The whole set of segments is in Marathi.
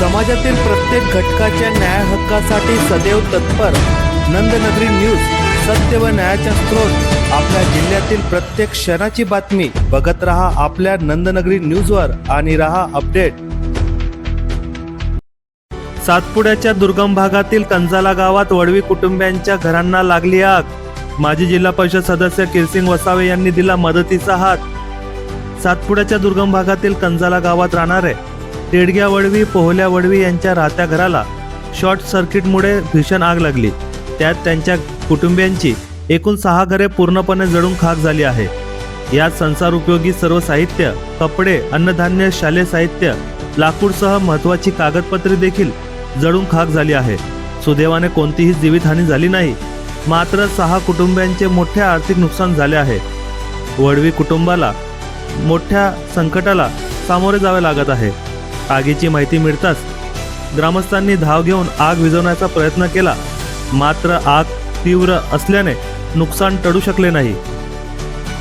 समाजातील प्रत्येक घटकाच्या न्याय हक्कासाठी सदैव तत्पर. नंदनगरी न्यूज सत्य व न्यायाचा स्रोत. आपल्या जिल्ह्यातील प्रत्येक क्षणाची बातमी. बघत रहा आपल्या नंदनगरी न्यूजवर आणि रहा अपडेट. सातपुड्याच्या दुर्गम भागातील कंजाला गावात वडवी कुटुंबियांच्या घरांना लागली आग. माजी जिल्हा परिषद सदस्य किरसिंग वसावे यांनी दिला मदतीचा हात. सातपुड्याच्या दुर्गम भागातील कंजाला गावात राहणारे टेडग्या वडवी पोहल्या वडवी यांच्या राहत्या घराला शॉर्ट सर्किटमुळे भीषण आग लागली. त्यात त्यांच्या कुटुंबियांची एकूण सहा घरे पूर्णपणे जळून खाक झाली आहे. यात संसार उपयोगी सर्व साहित्य कपडे अन्नधान्य शालेय साहित्य लाकूडसह महत्वाची कागदपत्रे देखील जळून खाक झाली आहे. सुदैवाने कोणतीही जीवितहानी झाली नाही. मात्र सहा कुटुंबियांचे मोठे आर्थिक नुकसान झाले आहे. वडवी कुटुंबाला मोठ्या संकटाला सामोरे जावे लागत आहे. आगीची माहिती मिळताच ग्रामस्थांनी धाव घेऊन आग विझवण्याचा प्रयत्न केला. मात्र आग तीव्र असल्याने नुकसान टळू शकले नाही.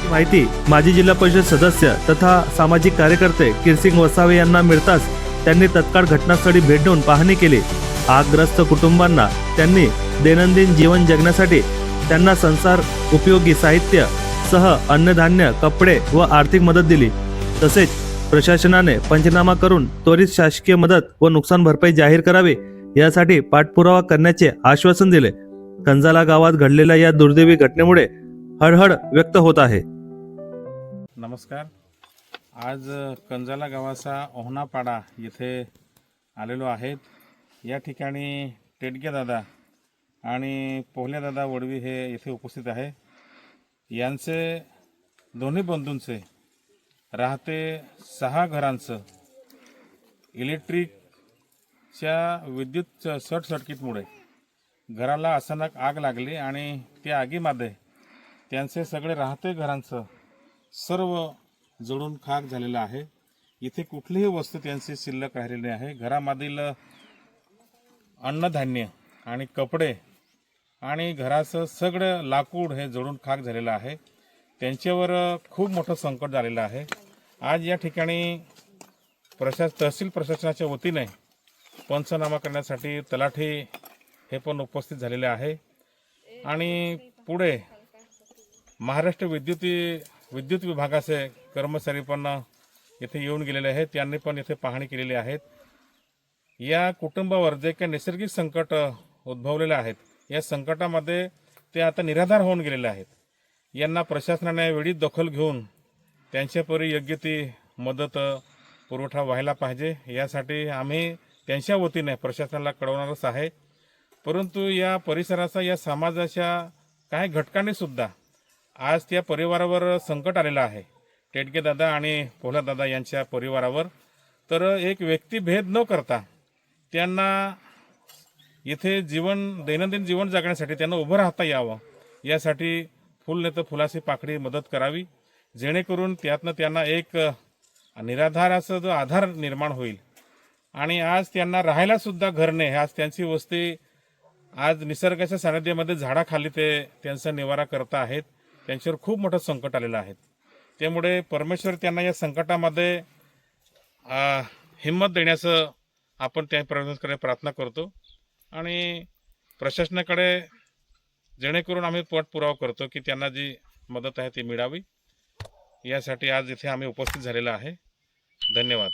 माहिती माजी जिल्हा परिषद सदस्य तथा सामाजिक कार्यकर्ते किरसिंग वसावे यांना मिळताच त्यांनी तत्काळ घटनास्थळी भेट देऊन पाहणी केली. आगग्रस्त कुटुंबांना त्यांनी दैनंदिन जीवन जगण्यासाठी त्यांना संसार उपयोगी साहित्य सह अन्नधान्य कपडे व आर्थिक मदत दिली. तसेच प्रशासनाने पंचनामा करून त्वरित शासकीय मदत व नुकसान भरपाई जाहीर करावी यासाठी पाठपुरावा करण्याचे आश्वासन दिले. कंजाला गावात घडलेल्या या दुर्दैवी घटनेमुळे हळहळ व्यक्त होत आहे. नमस्कार. आज कंजाला गावाचा ओहनापाडा येथे आलेलो आहेत. या ठिकाणी टेडगे दादा आणि दादा वडवी हे येथे उपस्थित आहे. यांचे दोन्ही बंधूंचे राहते सहा घरांचं. इलेक्ट्रिकच्या विद्युत शॉर्ट सर्किटमुळे घराला अचानक आग लागली आणि त्या आगीमध्ये त्यांचे सगळे राहते घरांचं. सर्व जळून खाक झालेलं आहे. इथे कुठलीही वस्तू त्यांची शिल्लक राहिलेली आहे घरामधील अन्नधान्य आणि कपडे आणि घराचं सगळं लाकूड हे जळून खाक झालेलं आहे. त्यांच्यावर खूप मोठं संकट झालेलं आहे. आज या ठिकाणी प्रशास तहसील प्रशासनाच्या वतीने पंचनामा करण्यासाठी तलाठी हे पण उपस्थित झालेले आहे. आणि पुढे महाराष्ट्र विद्युती विद्युत विभागाचे कर्मचारी पण येथे येऊन गेलेले आहेत. त्यांनी पण येथे पाहणी केलेली आहेत. या कुटुंबावर जे काही नैसर्गिक संकट उद्भवलेले आहेत या संकटामध्ये ते आता निराधार होऊन गेलेले आहेत. यांना प्रशासनाने वेळी दखल घेऊन त्यांच्यापरी योग्य ती मदत पुरवठा व्हायला पाहिजे. यासाठी आम्ही त्यांच्या वतीने प्रशासनाला कळवणारच आहे. परंतु या परिसराचा या समाजाच्या काही घटकांनी सुद्धा आज त्या परिवारावर संकट आलेलं आहे. टेटके दादा आणि पोहला दादा यांच्या परिवारावर. तर एक व्यक्तिभेद न करता त्यांना इथे जीवन दैनंदिन जीवन जगण्यासाठी त्यांना उभं राहता यावं. यासाठी फुल नाही तर फुलाची पाकळी मदत करावी जेणेकरून त्यातनं त्यांना एक निराधाराचा जो आधार निर्माण होईल. आणि आज त्यांना राहायलासुद्धा घर नाही. आज त्यांची वस्ती आज निसर्गाच्या सानिध्यामध्ये झाडाखाली ते त्यांचा निवारा करता आहेत. त्यांच्यावर खूप मोठं संकट आलेलं आहे. त्यामुळे परमेश्वर त्यांना या संकटामध्ये हिंमत देण्याचं आपण त्या प्रयत्न प्रार्थना करतो. आणि प्रशासनाकडे जेणेकरून आम्ही पाठपुरावा करतो की त्यांना जी मदत आहे ती मिळावी. यासाठी आज इथे आम्ही उपस्थित झालेलो आहे. धन्यवाद.